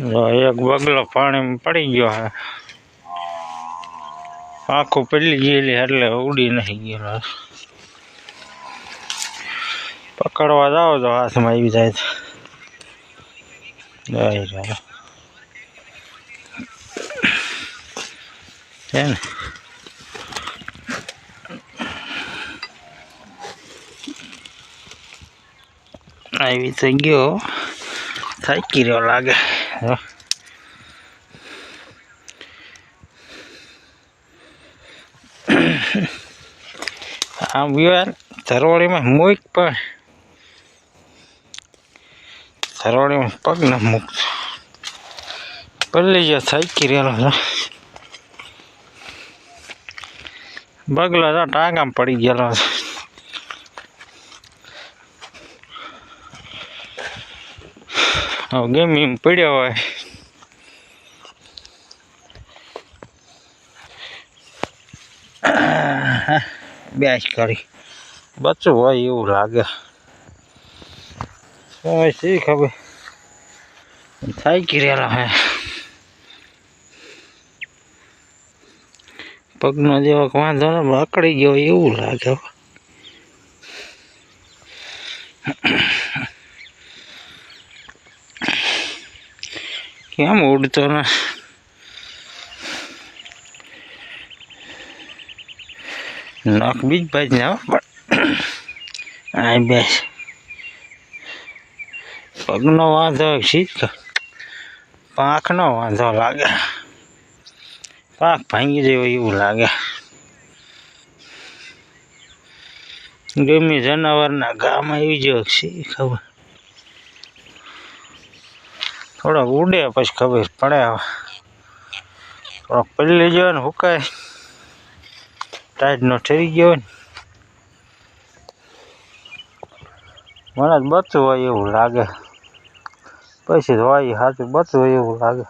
એક બગલો પાણીમાં પડી ગયો હે આખું પેલી ગયેલી એટલે ઉડી નહીં ગયેલો પકડવા જાઓ તો હાથમાં આવી જાય જાય છે ને? આવી તો ગયો. થાકી રહ્યો લાગે. જો. આમ યાર ધરોળીમાં મૂક પણ ધરોળીમાં પગ ન મૂકતો પલ્લી ગયો થાકી રહેલો છે. બગલો તો ટાંગામાં પડી ગયેલો છે. ગમે એમ પડ્યો હોય. બેસ કરી બચ્ચું હોય એવું લાગે. હવે શી ખબર? થાકી રહેલા હે? પગનો જેવો વાંધો ને અકડી ગયો એવું લાગે. કેમ ઉડતો ને નખ બીજ ને હો, પણ આ બેસ. પગનો વાંધો શીત પાંખનો વાંધો લાગે. પાંખ ભાંગી જેવો એવું લાગે. ગમે જનાવરના ગામાં આવી શી ખબર. થોડોક ઉડે પછી ખબર પડે હવે. થોડોક પલ્લી ગયો ને હુકાય. ટાઈટનો ઠરી ગયો ને. મને જ બચવું હોય એવું લાગે. પછી હોય સાચું બચવું હોય એવું લાગે.